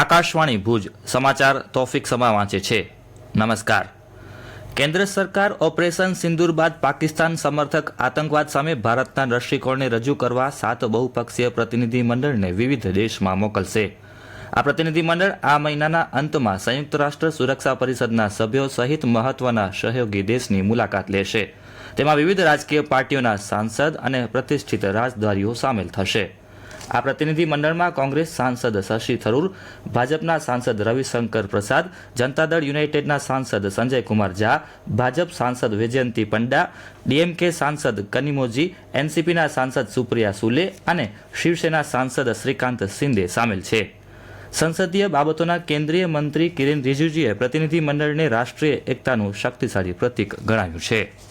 આકાશવાણી ભુજ, સમાચાર તોફિક સમા વાંચે છે. નમસ્કાર. કેન્દ્ર સરકાર ઓપરેશન સિંદુર બાદ પાકિસ્તાન સમર્થક આતંકવાદ સામે ભારતના દ્રષ્ટિકોણને રજૂ કરવા સાત બહુપક્ષીય પ્રતિનિધિમંડળને વિવિધ દેશમાં મોકલશે. આ પ્રતિનિધિમંડળ આ મહિનાના અંતમાં સંયુક્ત રાષ્ટ્ર સુરક્ષા પરિષદના સભ્યો સહિત મહત્વના સહયોગી દેશની મુલાકાત લેશે. તેમાં વિવિધ રાજકીય પાર્ટીઓના સાંસદ અને પ્રતિષ્ઠિત રાજદ્વારીઓ સામેલ થશે. આ પ્રતિનિધિ મંડળમાં કોંગ્રેસ સાંસદ શશી થરૂર, ભાજપના સાંસદ રવિશંકર પ્રસાદ, જનતા દળ યુનાઇટેડના સાંસદ સંજય કુમાર ઝા, ભાજપ સાંસદ વૈજયંતી પંડા, ડીએમકે સાંસદ કનિમોજી, એનસીપીના સાંસદ સુપ્રિયા સુલે અને શિવસેના સાંસદ શ્રીકાંત શિંદે સામેલ છે. સંસદીય બાબતોના કેન્દ્રીય મંત્રી કિરેન રિજિજુએ પ્રતિનિધિ મંડળને રાષ્ટ્રીય એકતાનું શક્તિશાળી પ્રતીક ગણાવ્યું છે.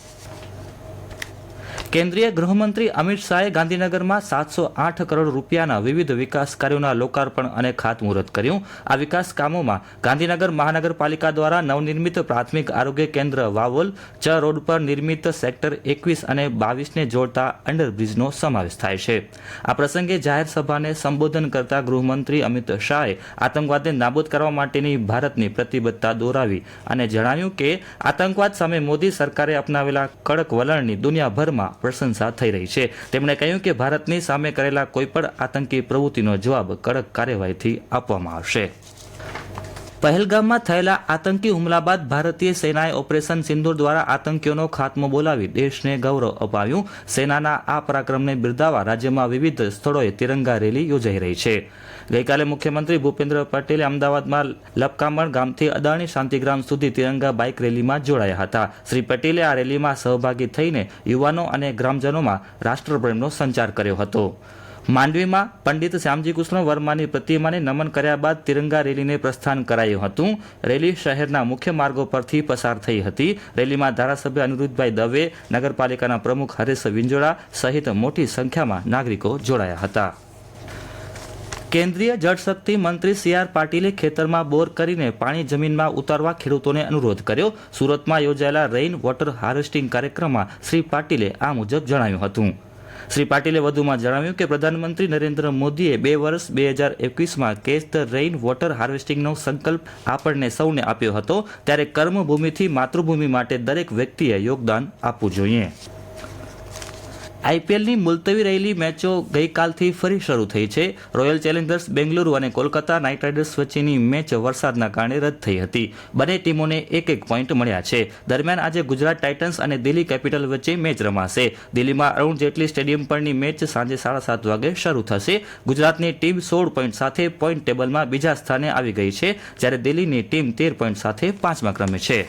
કેન્દ્રીય ગૃહમંત્રી અમિત શાહે ગાંધીનગરમાં સાતસો આઠ કરોડ રૂપિયાના વિવિધ વિકાસ કાર્યોના લોકાર્પણ અને ખાતમુહૂર્ત કર્યું. આ વિકાસ કામોમાં ગાંધીનગર મહાનગરપાલિકા દ્વારા નવનિર્મિત પ્રાથમિક આરોગ્ય કેન્દ્ર વાવોલ ચ રોડ પર નિર્મિત સેક્ટર એકવીસ અને બાવીસને જોડતા અંડરબ્રિજનો સમાવેશ થાય છે. આ પ્રસંગે જાહેર સભાને સંબોધન કરતા ગૃહમંત્રી અમિત શાહે આતંકવાદને નાબૂદ કરવા માટેની ભારતની પ્રતિબદ્ધતા દોરાવી અને જણાવ્યું કે, આતંકવાદ સામે મોદી સરકારે અપનાવેલા કડક વલણની દુનિયાભરમાં પ્રશંસા થઈ રહી છે. તેમણે કહ્યું કે ભારતની સામે કરેલા કોઈપણ આતંકી પ્રવૃત્તિનો જવાબ કડક કાર્યવાહીથી આપવામાં આવશે. પહેલગામમાં થયેલા આતંકી હુમલા બાદ ભારતીય સેનાએ ઓપરેશન સિંદૂર દ્વારા આતંકીઓનો ખાત્મો બોલાવી દેશને ગૌરવ અપાવ્યું. સેનાના આ પરાક્રમને બિરદાવવા રાજ્યમાં વિવિધ સ્થળોએ તિરંગા રેલી યોજાઈ રહી છે. ગઈકાલે મુખ્યમંત્રી ભૂપેન્દ્ર પટેલે અમદાવાદમાં લપકામણ ગામથી અદાણી શાંતિગ્રામ સુધી તિરંગા બાઇક રેલીમાં જોડાયા હતા. શ્રી પટેલે આ રેલીમાં સહભાગી થઈને યુવાનો અને ગ્રામજનોમાં રાષ્ટ્રપ્રેમનો સંચાર કર્યો હતો. માંડવીમાં પંડિત શ્યામજી કૃષ્ણ વર્માની પ્રતિમાને નમન કર્યા બાદ તિરંગા રેલીને પ્રસ્થાન કરાયું હતું. રેલી શહેરના મુખ્ય માર્ગો પરથી પસાર થઈ હતી. રેલીમાં ધારાસભ્ય અનિરુદ્ધભાઈ દવે, નગરપાલિકાના પ્રમુખ હરેશ વિંજોડા સહિત મોટી સંખ્યામાં નાગરિકો જોડાયા હતા. કેન્દ્રીય જળશક્તિ મંત્રી સી આર પાટીલે ખેતરમાં બોર કરીને પાણી જમીનમાં ઉતારવા ખેડૂતોને અનુરોધ કર્યો. સુરતમાં યોજાયેલા રેઇન વોટર હાર્વેસ્ટિંગ કાર્યક્રમમાં શ્રી પાટીલે આ મુજબ જણાવ્યું હતું. શ્રી પાટીલે વધુમાં જણાવ્યું કે પ્રધાનમંત્રી નરેન્દ્ર મોદીએ બે વર્ષ બે હજાર એકવીસમાં કેચ ધ રેઇન વોટર હાર્વેસ્ટિંગનો સંકલ્પ આપણને સૌને આપ્યો હતો. ત્યારે કર્મભૂમિથી માતૃભૂમિ માટે દરેક વ્યક્તિએ યોગદાન આપવું જોઈએ. આઈપીએલની મુલતવી રહેલી મેચો ગઈકાલથી ફરી શરૂ થઈ છે. રોયલ ચેલેન્જર્સ બેંગલુરુ અને કોલકાતા નાઇટ રાઇડર્સ વચ્ચેની મેચ વરસાદના કારણે રદ થઈ હતી. બંને ટીમોને એક એક પોઈન્ટ મળ્યા છે. દરમિયાન આજે ગુજરાત ટાઇટન્સ અને દિલ્હી કેપિટલ વચ્ચે મેચ રમાશે. દિલ્હીમાં અરુણ જેટલી સ્ટેડિયમ પરની મેચ સાંજે સાડા સાત વાગે શરૂ થશે. ગુજરાતની ટીમ સોળ પોઈન્ટ સાથે પોઈન્ટ ટેબલમાં બીજા સ્થાને આવી ગઈ છે, જ્યારે દિલ્હીની ટીમ તેર પોઈન્ટ સાથે પાંચમા ક્રમે છે.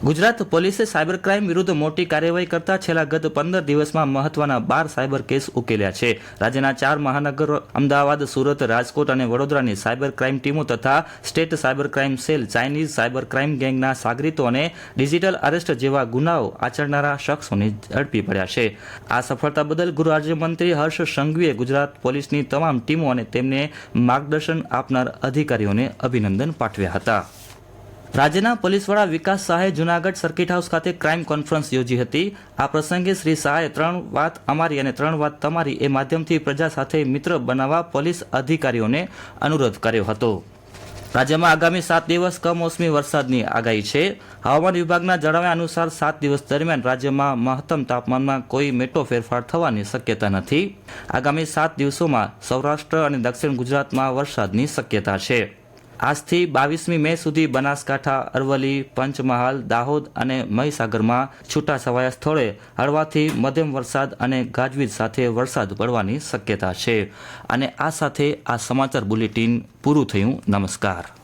ગુજરાત પોલીસે સાયબર ક્રાઇમ વિરુદ્ધ મોટી કાર્યવાહી કરતા છેલ્લા ગત પંદર દિવસમાં મહત્વના બાર સાયબર કેસ ઉકેલ્યા છે. રાજ્યના ચાર મહાનગરો, અમદાવાદ, સુરત, રાજકોટ અને વડોદરાની સાયબર ક્રાઇમ ટીમો તથા state cyber crime cell, Chinese cyber crime ગેંગના સાગરીતો અને ડિજિટલ અરેસ્ટ જેવા ગુનાઓ આચરનારા શખ્સોને ઝડપી પડ્યા છે. આ સફળતા બદલ ગૃહ રાજ્યમંત્રી હર્ષ સંઘવીએ ગુજરાત પોલીસની તમામ ટીમો અને તેમને માર્ગદર્શન આપનાર અધિકારીઓને અભિનંદન પાઠવ્યા હતા. રાજ્યના પોલીસ વડા વિકાસ શાહે જુનાગઢ સર્કિટ હાઉસ ખાતે ક્રાઇમ કોન્ફરન્સ યોજી હતી. આ પ્રસંગે શ્રી શાહે ત્રણ વાત અમારી અને ત્રણ વાત તમારી એ માધ્યમથી પ્રજા સાથે મિત્ર બનાવવા પોલીસ અધિકારીઓને અનુરોધ કર્યો હતો. રાજ્યમાં આગામી સાત દિવસ કમોસમી વરસાદની આગાહી છે. હવામાન વિભાગના જણાવ્યા અનુસાર સાત દિવસ દરમિયાન રાજ્યમાં મહત્તમ તાપમાનમાં કોઈ મેટો ફેરફાર થવાની શક્યતા નથી. આગામી સાત દિવસોમાં સૌરાષ્ટ્ર અને દક્ષિણ ગુજરાતમાં વરસાદની શક્યતા છે. આજથી બાવીસમી મે સુધી બનાસકાંઠા, અરવલ્લી, પંચમહાલ, દાહોદ અને મહીસાગરમાં છૂટાછવાયા સ્થળે હળવાથી મધ્યમ વરસાદ અને ગાજવીજ સાથે વરસાદ પડવાની શક્યતા છે. અને આ સાથે આ સમાચાર બુલેટિન પૂરું થયું. નમસ્કાર.